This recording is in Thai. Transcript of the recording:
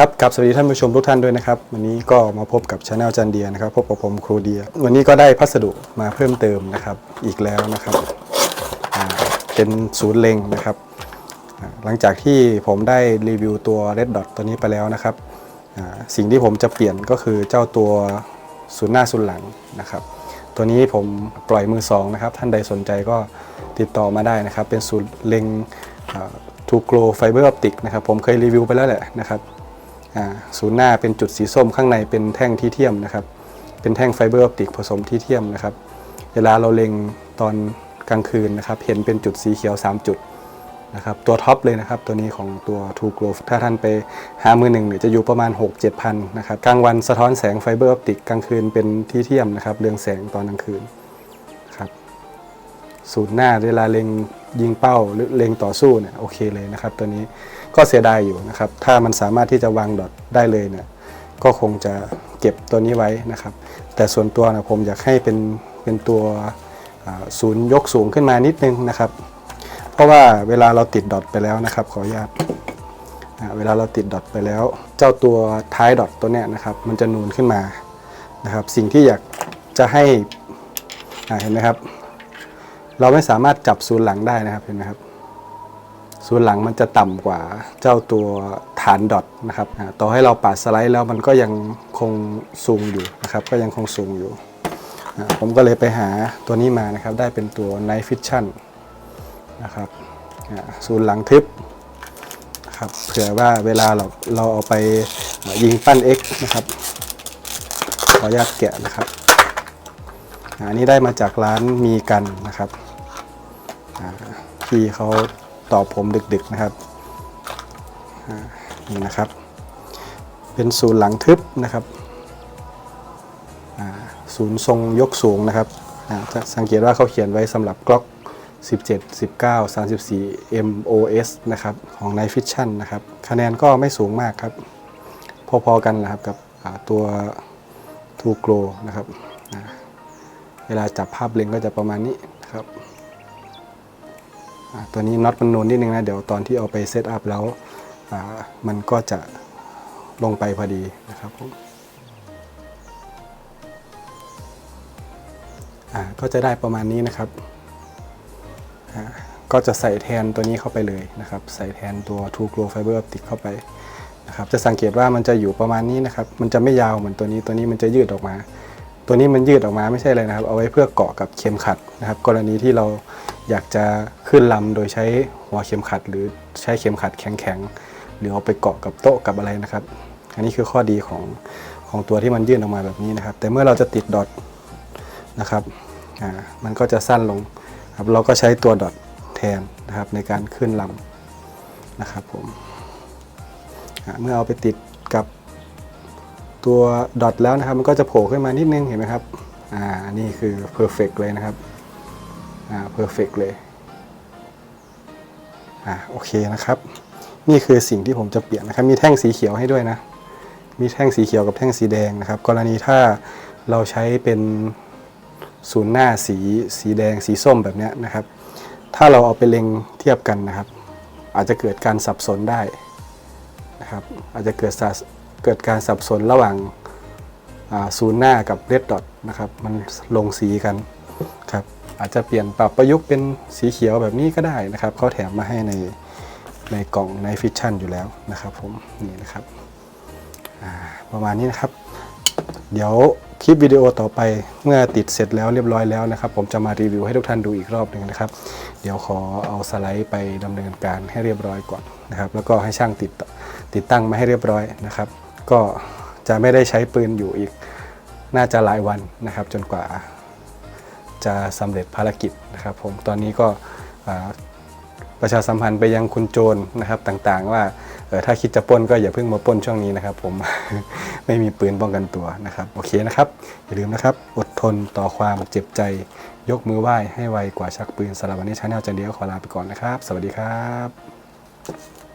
ครับกับสวัสดีท่านผู้ชมทุกท่านด้วยนะครับ วันนี้ก็มาพบกับช anel จันเดียนะครับ พบกับผมครูเดีย วันนี้ก็ได้พัสดุมาเพิ่มเติมนะครับ อีกแล้วนะครับอ่าเป็นศูนย์เล็งนะครับอ่าหลังจากที่ผมได้รีวิวตัว Red Dot ตัวนี้ไปแล้วนะครับอ่าสิ่งที่ผมจะเปลี่ยนก็คือเจ้าตัวศูนย์หน้าศูนย์หลังนะครับ ตัวนี้ผมปล่อยมือสองนะครับ ท่านใดสนใจก็ติดต่อมาได้นะครับ เป็นศูนย์เล็งทูโกลไฟเบอร์ออปติกนะครับ ผมเคยรีวิวไปแล้วแหละนะครับ ศูนย์หน้าเป็นจุดสีส้มข้างในเป็นแท่งที่เทียมนะครับ เป็นแท่งไฟเบอร์ออปติกผสมที่เทียมนะครับ เวลาเราเล็งตอนกลางคืนนะครับ เห็นเป็นจุดสีเขียว 3 จุดนะครับ ตัวท็อปเลยนะครับ ตัวนี้ของตัว True Glow ถ้าท่านไปหามือหนึ่งเนี่ยจะอยู่ประมาณ 6 7พันนะครับ กลางวันสะท้อนแสงไฟเบอร์ออปติกกลางคืนเป็นที่เทียมนะครับ เรืองแสงตอนกลางคืน ศูนย์หน้าเวลาเล็งยิงเป้าหรือเล็งต่อสู้เนี่ยโอเคเลยนะครับ ตัวนี้ก็เสียดายอยู่นะครับ ถ้ามันสามารถที่จะวางดอทได้เลยเนี่ยก็คงจะเก็บตัวนี้ไว้นะครับ แต่ส่วนตัวนะผมอยากให้เป็นเป็นตัวศูนย์ยกสูงขึ้นมานิดนึงนะครับ เพราะว่าเวลาเราติดดอทไปแล้วนะครับ ขออนุญาตเวลาเราติดดอทไปแล้ว เจ้าตัวท้ายดอทตัวเนี้ยนะครับ มันจะนูนขึ้นมานะครับ สิ่งที่อยากจะให้เห็นไหมครับ เราไม่สามารถจับศูนย์หลังได้นะครับเห็นไหมครับ ศูนย์หลังมันจะต่ำกว่าเจ้าตัวฐานดอทนะครับต่อให้เราปาดสไลด์แล้วมันก็ยังคงสูงอยู่นะครับ ก็ยังคงสูงอยู่ ผมก็เลยไปหาตัวนี้มานะครับ ได้เป็นตัว Night Vision นะครับศูนย์หลังทึบครับเผื่อว่าเวลาเราเราเอาไปยิงปั้น X นะครับ ขออนุญาตแกะนะครับอันนี้ได้มาจากร้านมีกันนะครับ พี่เขาตอบผมดึกๆนะครับนี่นะครับ เป็นศูนย์หลังทึบนะครับศูนย์ทรงยกสูงนะครับจะสังเกตว่าเขาเขียนไว้สำหรับกล็อก 17 19 34 MOS นะครับ ของ Night Vision นะครับ คะแนนก็ไม่สูงมากครับ พอๆกันนะครับกับตัว True Glow นะครับ เวลาจับภาพเล็งก็จะประมาณนี้นะครับ ตัวนี้น็อตมันนูนนิดนึงนะ เดี๋ยวตอนที่เอาไปเซตอัพแล้วมันก็จะลงไปพอดีนะครับผมก็จะได้ประมาณนี้นะครับ ก็จะใส่แทนตัวนี้เข้าไปเลยนะครับ ใส่แทนตัว True Glow Fiber Optic เข้าไปนะครับ จะสังเกตว่ามันจะอยู่ประมาณนี้นะครับ มันจะไม่ยาวเหมือนตัวนี้ ตัวนี้มันจะยืดออกมา ตัวนี้มันยืดออกมาไม่ใช่เลยนะครับ เอาไว้เพื่อเกาะกับเข็มขัดนะครับ กรณีที่เราอยากจะขึ้นลำโดยใช้หัวเข็มขัด หรือใช้เข็มขัดแข็งๆหรือเอาไปเกาะกับโต๊ะกับอะไรนะครับ อันนี้คือข้อดีของของตัวที่มันยื่นออกมาแบบนี้นะครับ แต่เมื่อเราจะติดดอทนะครับอ่ามันก็จะสั้นลงครับเราก็ใช้ตัวดอทแทนนะครับในการขึ้นลำนะครับผมเมื่อเอาไปติดกับ ตัวดอทแล้วนะครับ มันก็จะโผล่ขึ้นมานิดนึงเห็นไหมครับอ่านี่คือ perfect เลยนะครับอ่า perfect เลยอ่าโอเคนะครับ นี่คือสิ่งที่ผมจะเปลี่ยนนะครับ มีแท่งสีเขียวให้ด้วยนะ มีแท่งสีเขียวกับแท่งสีแดงนะครับ กรณีถ้าเราใช้เป็นศูนย์หน้าสีสีแดงสีส้มแบบนี้นะครับ ถ้าเราเอาไปเล็งเทียบกันนะครับ อาจจะเกิดการสับสนได้นะครับ อาจจะเกิดส เกิดการสับสนระหว่างศูนย์หน้ากับเรดดอทนะครับมันลงสีกันครับอาจจะเปลี่ยนปรับประยุกต์เป็นสีเขียวแบบนี้ก็ได้นะครับเขาแถมมาให้ในในกล่องในฟิชชั่นอยู่แล้วนะครับผมนี่นะครับประมาณนี้นะครับ เดี๋ยวคลิปวิดีโอต่อไปเมื่อติดเสร็จแล้วเรียบร้อยแล้วนะครับ ผมจะมารีวิวให้ทุกท่านดูอีกรอบหนึ่งนะครับ เดี๋ยวขอเอาสไลด์ไปดำเนินการให้เรียบร้อยก่อนนะครับ แล้วก็ให้ช่างติดติดตั้งมาให้เรียบร้อยนะครับ ก็จะไม่ได้ใช้ปืนอยู่อีกน่าจะหลายวันนะครับ จนกว่าจะสำเร็จภารกิจนะครับผมตอนนี้ก็ประชาสัมพันธ์ไปยังคุณโจรนะครับต่างๆ ว่าถ้าคิดจะป้นก็อย่าเพิ่งมาป้นช่วงนี้นะครับ ผมไม่มีปืนป้องกันตัวนะครับโอเคนะครับอย่าลืมนะครับ อดทนต่อความเจ็บใจยกมือไหว้ให้ไวกว่าชักปืนสำหรับวันนี้ชาแนลจันเดียวขอลาไปก่อนนะครับ สวัสดีครับ